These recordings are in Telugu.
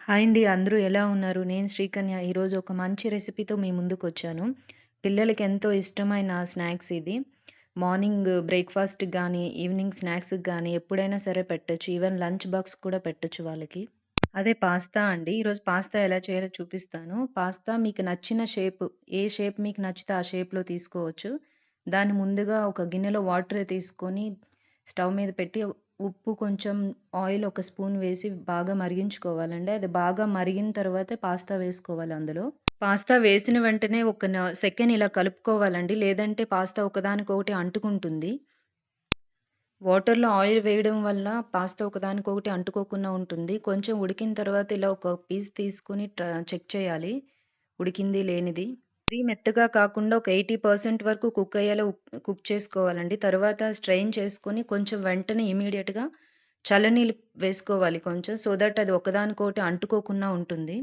హాయ్ అండి. అందరూ ఎలా ఉన్నారు? నేను శ్రీకన్య. ఈరోజు ఒక మంచి రెసిపీతో మీ ముందుకు వచ్చాను పిల్లలకి ఎంతో ఇష్టమైన స్నాక్స్ ఇది. మార్నింగ్ బ్రేక్ఫాస్ట్ కానీ ఈవినింగ్ స్నాక్స్ కానీ ఎప్పుడైనా సరే పెట్టచ్చు ఈవెన్ లంచ్ బాక్స్ కూడా పెట్టొచ్చు వాళ్ళకి. అదే పాస్తా అండి. ఈరోజు పాస్తా ఎలా చేయాలో చూపిస్తాను. పాస్తా మీకు నచ్చిన షేప్, ఏ షేప్ మీకు నచ్చితే ఆ షేప్‌లో తీసుకోవచ్చు. దాన్ని ముందుగా ఒక గిన్నెలో వాటర్ తీసుకొని స్టవ్ మీద పెట్టి ఉప్పు కొంచెం ఆయిల్ ఒక స్పూన్ వేసి బాగా మరిగించుకోవాలండి. అది బాగా మరిగిన తర్వాత పాస్తా వేసుకోవాలి అందులో. పాస్తా వేసిన వెంటనే ఒక న సెకండ్ ఇలా కలుపుకోవాలండి. లేదంటే పాస్తా ఒకదానికొకటి అంటుకుంటుంది. వాటర్‌లో ఆయిల్ వేయడం వల్ల పాస్తా ఒకదానికొకటి అంటుకోకుండా ఉంటుంది. కొంచెం ఉడికిన తర్వాత ఇలా ఒక పీస్ తీసుకొని చెక్ చేయాలి. ఉడికింది లేనిది. మరీ మెత్తగా కాకుండా ఒక 80% వరకు కుక్ అయ్యేలా కుక్ చేసుకోవాలండి. తర్వాత స్ట్రెయిన్ చేసుకొని కొంచెం వెంటనే ఇమీడియట్గా చల్లనీళ్ళు వేసుకోవాలి కొంచెం. సో దట్ అది ఒకదానికోటి అంటుకోకుండా ఉంటుంది.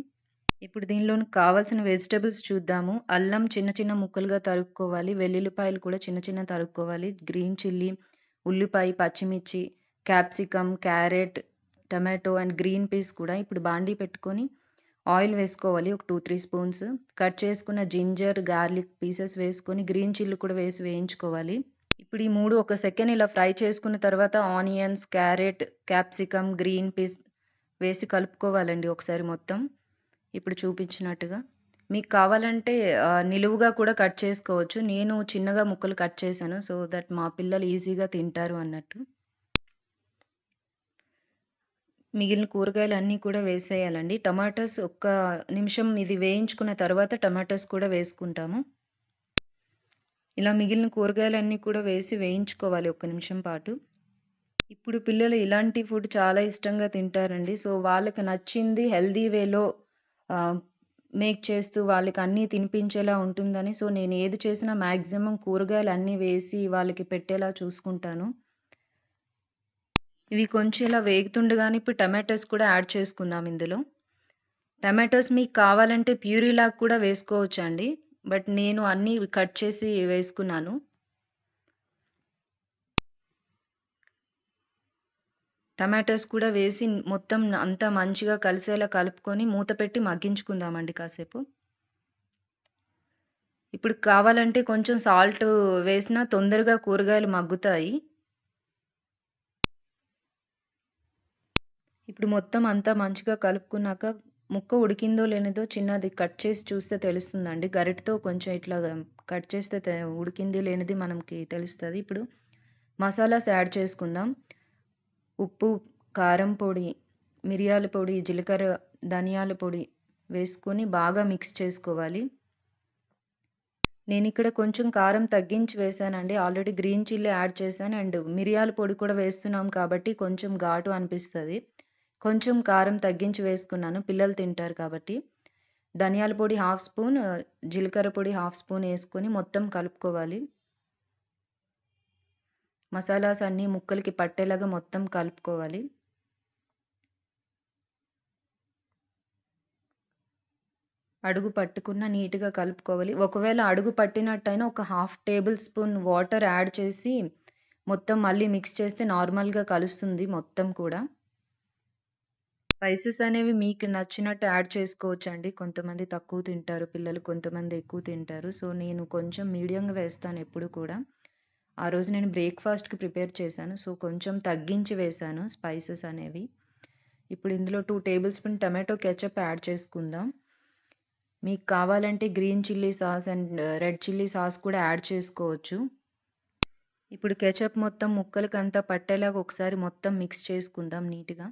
ఇప్పుడు దీనిలోని కావాల్సిన వెజిటబుల్స్ చూద్దాము. అల్లం చిన్న చిన్న ముక్కలుగా తరుక్కోవాలి. వెల్లుల్లిపాయలు కూడా చిన్న చిన్నగా తరుక్కోవాలి. గ్రీన్ చిల్లీ, ఉల్లిపాయ, పచ్చిమిర్చి, capsicum, carrot, tomato and green peas కూడా ఇప్పుడు బాండీ పెట్టుకొని ఆయిల్ వేసుకోవాలి. ఒక 2, 3 స్పూన్స్. కట్ చేసుకున్న జింజర్, గార్లిక్ పీసెస్ వేసుకొని గ్రీన్ చిల్లీ కూడా వేసి వేయించుకోవాలి. ఇప్పుడు ఈ మూడు ఒక సెకండ్ ఇలా ఫ్రై చేసుకున్న తర్వాత onions, carrot, capsicum, green peas వేసి కలుపుకోవాలండి ఒకసారి మొత్తం. ఇప్పుడు చూపించినట్టుగా. మీకు కావాలంటే నిలువుగా కూడా కట్ చేసుకోవచ్చు. నేను చిన్నగా ముక్కలు కట్ చేశాను. సో దట్ మా పిల్లలు ఈజీగా తింటారు అన్నట్టు. మిగిలిన కూరగాయలు అన్నీ కూడా వేసేయాలండి. టమాటాస్ ఒక్క నిమిషం ఇది వేయించుకున్న తర్వాత టమాటాస్ కూడా వేసుకుంటాము. ఇలా మిగిలిన కూరగాయలన్నీ కూడా వేసి వేయించుకోవాలి ఒక్క నిమిషం పాటు. ఇప్పుడు పిల్లలు ఇలాంటి ఫుడ్ చాలా ఇష్టంగా తింటారండి. సో వాళ్ళకి నచ్చింది హెల్తీ వేలో మేక్ చేస్తూ వాళ్ళకి అన్నీ తినిపించేలా ఉంటుందని సో నేను ఏది చేసినా మ్యాక్సిమం కూరగాయలు అన్నీ వేసి వాళ్ళకి పెట్టేలా చూసుకుంటాను. ఇవి కొంచెం ఇలా వేగుతుండగానే ఇప్పుడు టమాటోస్ కూడా యాడ్ చేసుకుందాం ఇందులో. టమాటోస్ మీకు కావాలంటే ప్యూరీలాగా కూడా వేసుకోవచ్చు అండి బట్ నేను అన్నీ కట్ చేసి వేసుకున్నాను. టమాటోస్ కూడా వేసి మొత్తం అంతా మంచిగా కలిసేలా కలుపుకొని మూత పెట్టి మగ్గించుకుందామండి కాసేపు. ఇప్పుడు కావాలంటే కొంచెం సాల్ట్ వేసినా తొందరగా కూరగాయలు మగ్గుతాయి. ఇప్పుడు మొత్తం అంతా మంచిగా కలుపుకున్నాక ముక్క ఉడికిందో లేనిదో చిన్నది కట్ చేసి చూస్తే తెలుస్తుందండి. గరిటతో కొంచెం ఇట్లా కట్ చేస్తే ఉడికింది లేనిది మనకి తెలుస్తుంది ఇప్పుడు మసాలాస్ యాడ్ చేసుకుందాం. ఉప్పు, కారం పొడి, మిరియాల పొడి, జీలకర్ర, ధనియాల పొడి వేసుకొని బాగా మిక్స్ చేసుకోవాలి. నేను ఇక్కడ కొంచెం కారం తగ్గించి వేసానండి ఆల్రెడీ గ్రీన్ చిల్లీ యాడ్ చేశాను. అండ్ మిరియాల పొడి కూడా వేస్తున్నాం కాబట్టి కొంచెం ఘాటు అనిపిస్తుంది కొంచెం కారం తగ్గించి వేసుకున్నాను. పిల్లలు తింటారు కాబట్టి. ధనియాల పొడి హాఫ్ స్పూన్, జీలకర్ర పొడి హాఫ్ స్పూన్ వేసుకొని మొత్తం కలుపుకోవాలి. మసాలాస్ అన్నీ ముక్కలకి పట్టేలాగా మొత్తం కలుపుకోవాలి. అడుగు పట్టుకున్న నీట్‌గా కలుపుకోవాలి. ఒకవేళ అడుగు పట్టినట్టయినా ఒక half tablespoon water add చేసి మొత్తం మళ్ళీ మిక్స్ చేస్తే నార్మల్‌గా కలుస్తుంది మొత్తం కూడా. స్పైసెస్ అనేవి మీకు నచ్చినట్టు యాడ్ చేసుకోవచ్చండి. కొంతమంది తక్కువ తింటారు పిల్లలు. కొంతమంది ఎక్కువ తింటారు. సో నేను కొంచెం మీడియంగా వేస్తాను ఎప్పుడు కూడా. ఆ రోజు నేను బ్రేక్‌ఫాస్ట్‌కి ప్రిపేర్ చేశాను. సో కొంచెం తగ్గించి వేశాను స్పైసెస్ అనేవి. ఇప్పుడు ఇందులో two tablespoon tomato ketchup add చేసుకుందాం. మీకు కావాలంటే green chilli sauce and red chilli sauce కూడా యాడ్ చేసుకోవచ్చు. ఇప్పుడు కెచప్ మొత్తం ముక్కలకంతా పట్టేలాగా ఒకసారి మొత్తం మిక్స్ చేసుకుందాం నీట్‌గా.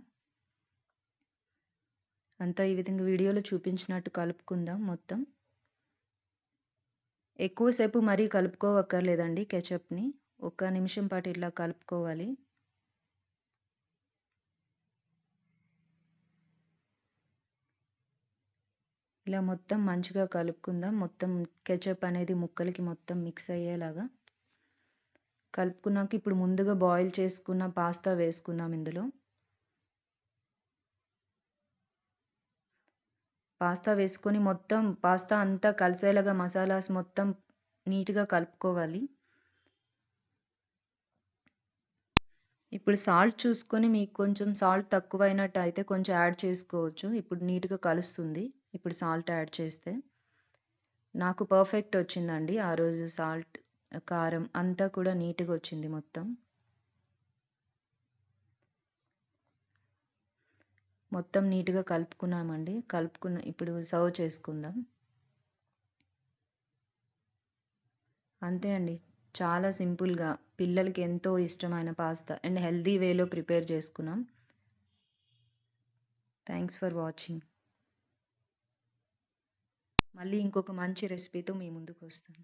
అంతా ఈ విధంగా వీడియోలో చూపించినట్టు కలుపుకుందాం మొత్తం. ఎక్కువ సేపు మరీ కలుపుకోవక్కర్లేదండి కెచప్‌ని. ఒక్క నిమిషం పాటు ఇట్లా కలుపుకోవాలి. ఇలా మొత్తం మంచిగా కలుపుకుందాం. మొత్తం కెచప్ అనేది ముక్కలకి మొత్తం మిక్స్ అయ్యేలాగా. కలుపుకున్నాక ఇప్పుడు ముందుగా బాయిల్ చేసుకున్న పాస్తా వేసుకుందాం ఇందులో. పాస్తా వేసుకొని మొత్తం పాస్తా అంతా కలిసేలాగా మసాలాస్ మొత్తం నీట్‌గా కలుపుకోవాలి. ఇప్పుడు సాల్ట్ చూసుకొని మీకు కొంచెం సాల్ట్ తక్కువైనట్టు అయితే కొంచెం యాడ్ చేసుకోవచ్చు. ఇప్పుడు నీట్‌గా కలుస్తుంది. ఇప్పుడు సాల్ట్ యాడ్ చేస్తే. నాకు పర్ఫెక్ట్ వచ్చిందండి. ఆ రోజు సాల్ట్, కారం అంతా కూడా నీట్‌గా వచ్చింది మొత్తం. మొత్తం నీట్‌గా కలుపుకున్నామండి. కలుపుకున్న ఇప్పుడు సర్వ్ చేసుకుందాం. అంతే అండి. చాలా సింపుల్‌గా పిల్లలకి ఎంతో ఇష్టమైన పాస్తా అండ్ హెల్తీ వేలో ప్రిపేర్ చేసుకున్నాం. Thanks for watching. మళ్ళీ ఇంకొక మంచి రెసిపీతో మీ ముందుకు వస్తాను